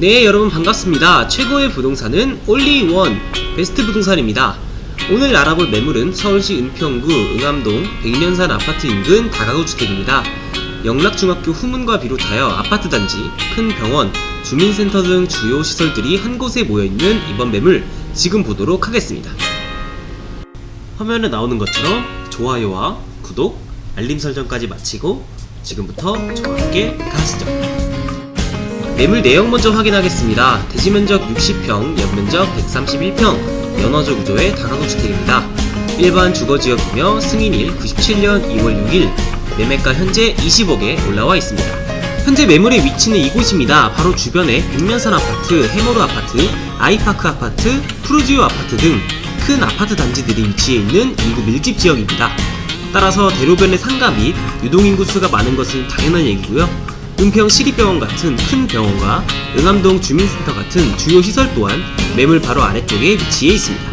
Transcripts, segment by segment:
네, 여러분 반갑습니다. 최고의 부동산은 올리원 베스트 부동산입니다. 오늘 알아볼 매물은 서울시 은평구 응암동 백년산 아파트 인근 다가구 주택입니다. 영락중학교 후문과 비롯하여 아파트 단지, 큰 병원, 주민센터 등 주요 시설들이 한 곳에 모여 있는 이번 매물 지금 보도록 하겠습니다. 화면에 나오는 것처럼 좋아요와 구독, 알림 설정까지 마치고 지금부터 저와 함께 가시죠. 매물 내용 먼저 확인하겠습니다. 대지 면적 60평, 연면적 131평, 연화조 구조의 다가구 주택입니다. 일반 주거 지역이며 승인일 97년 2월 6일, 매매가 현재 20억에 올라와 있습니다. 현재 매물의 위치는 이곳입니다. 바로 주변에 백면산 아파트, 해머루 아파트, 아이파크 아파트, 푸르지오 아파트 등 큰 아파트 단지들이 위치해 있는 인구 밀집 지역입니다. 따라서 대로변의 상가 및 유동인구 수가 많은 것은 당연한 얘기고요. 은평 시립병원 같은 큰 병원과 응암동 주민센터 같은 주요 시설 또한 매물 바로 아래쪽에 위치해 있습니다.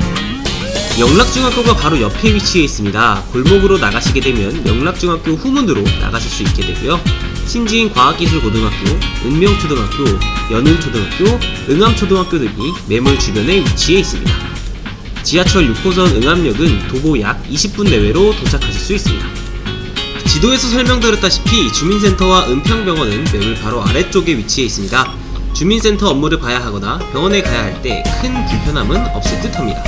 영락중학교가 바로 옆에 위치해 있습니다. 골목으로 나가시게 되면 영락중학교 후문으로 나가실 수 있게 되고요. 신지인 과학기술고등학교, 은명초등학교, 연은초등학교, 응암초등학교 등이 매물 주변에 위치해 있습니다. 지하철 6호선 응암역은 도보 약 20분 내외로 도착하실 수 있습니다. 지도에서 설명드렸다시피 주민센터와 은평병원은 매물 바로 아래쪽에 위치해 있습니다. 주민센터 업무를 봐야 하거나 병원에 가야 할 때 큰 불편함은 없을 듯 합니다.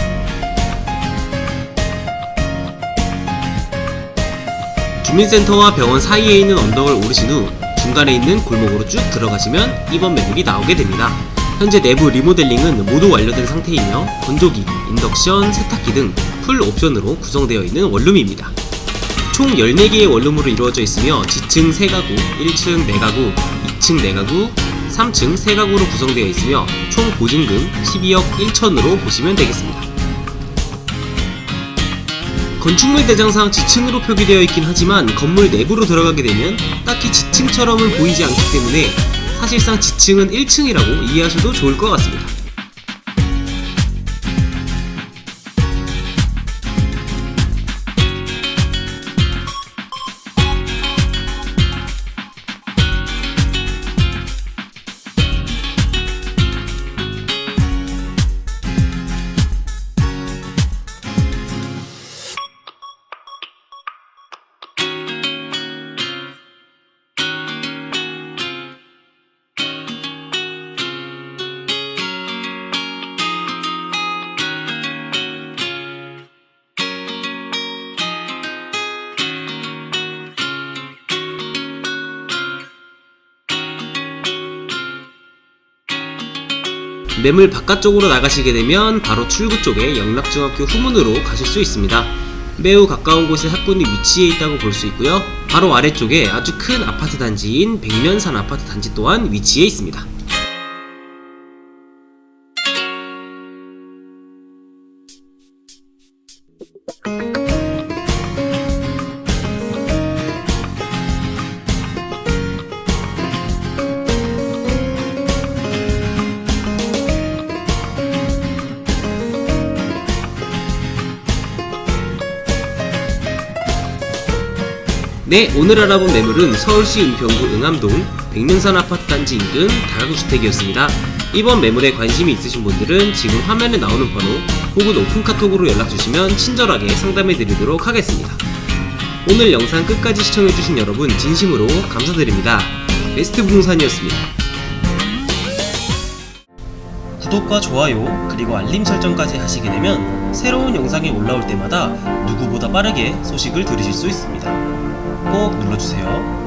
주민센터와 병원 사이에 있는 언덕을 오르신 후 중간에 있는 골목으로 쭉 들어가시면 이번 매물이 나오게 됩니다. 현재 내부 리모델링은 모두 완료된 상태이며 건조기, 인덕션, 세탁기 등 풀 옵션으로 구성되어 있는 원룸입니다. 총 14개의 원룸으로 이루어져 있으며 지층 3가구, 1층 4가구, 2층 4가구, 3층 3가구로 구성되어 있으며 총 보증금 12억 1천으로 보시면 되겠습니다. 건축물 대장상 지층으로 표기되어 있긴 하지만 건물 내부로 들어가게 되면 딱히 지층처럼은 보이지 않기 때문에 사실상 지층은 1층이라고 이해하셔도 좋을 것 같습니다. 매물 바깥쪽으로 나가시게 되면 바로 출구 쪽에 영락중학교 후문으로 가실 수 있습니다. 매우 가까운 곳에 학군이 위치해 있다고 볼 수 있고요. 바로 아래쪽에 아주 큰 아파트 단지인 백면산 아파트 단지 또한 위치해 있습니다. 네, 오늘 알아본 매물은 서울시 은평구 응암동 백년산 아파트 단지 인근 다가구 주택이었습니다. 이번 매물에 관심이 있으신 분들은 지금 화면에 나오는 번호 혹은 오픈 카톡으로 연락주시면 친절하게 상담해 드리도록 하겠습니다. 오늘 영상 끝까지 시청해주신 여러분 진심으로 감사드립니다. 베스트 부동산이었습니다. 구독과 좋아요 그리고 알림 설정까지 하시게 되면 새로운 영상이 올라올 때마다 누구보다 빠르게 소식을 들으실 수 있습니다. 꼭 눌러주세요.